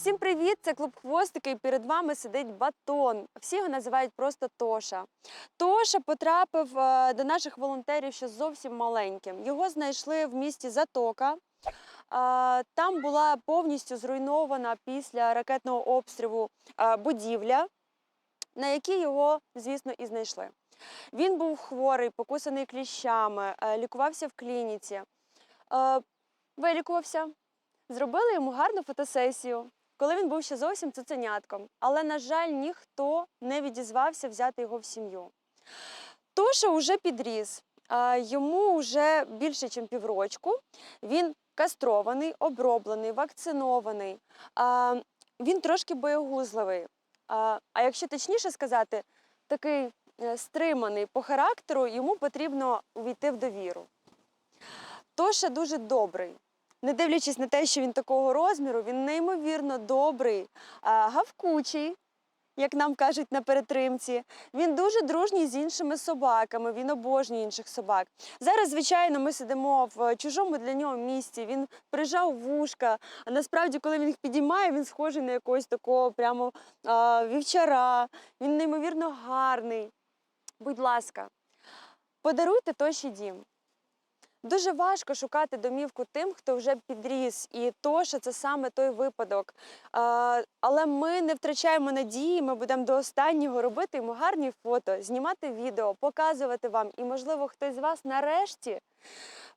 Всім привіт! Це клуб Хвостики. І перед вами сидить батон. Всі його називають просто Тоша. Тоша потрапив е, до наших волонтерів ще зовсім маленьким. Його знайшли в місті Затока. Е, Там була повністю зруйнована після ракетного обстрілу е, будівля, на якій його, звісно, і знайшли. Він був хворий, покусаний кліщами, лікувався в клініці. Вилікувався, Зробили йому гарну фотосесію, коли він був ще зовсім цуценятком. Але, на жаль, ніхто не відізвався взяти його в сім'ю. Тоша вже підріс, йому вже більше, ніж піврочку. Він кастрований, оброблений, вакцинований. Він трошки боєгузливий. А а якщо точніше сказати, такий е, стриманий по характеру, йому потрібно увійти в довіру. Тоша дуже добрий. Не дивлячись на те, що він такого розміру, він неймовірно добрий, гавкучий, як нам кажуть на перетримці. Він дуже дружній з іншими собаками, він обожнює інших собак. Зараз, звичайно, ми сидимо в чужому для нього місці. Він прижав вушка. А насправді, коли він їх підіймає, він схожий на якогось такого прямо а, вівчара. Він неймовірно гарний. Будь ласка, подаруйте Тоші дім. Дуже важко шукати домівку тим, хто вже підріс, і Тоша це саме той випадок. Але ми не втрачаємо надії, ми будемо до останнього робити йому гарні фото, знімати відео, показувати вам. І, можливо, хтось з вас нарешті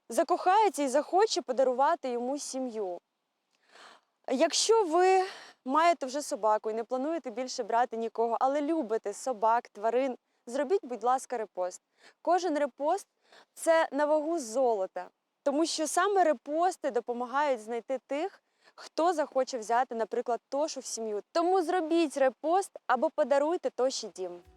закохається і захоче подарувати йому сім'ю. Якщо ви маєте вже собаку і не плануєте більше брати нікого, але любите собак, тварин, зробіть, будь ласка, репост. Кожен репост це на вагу золота, тому що саме репости допомагають знайти тих, хто захоче взяти, наприклад, Тошу в сім'ю. Тому зробіть репост або подаруйте Тоші дім.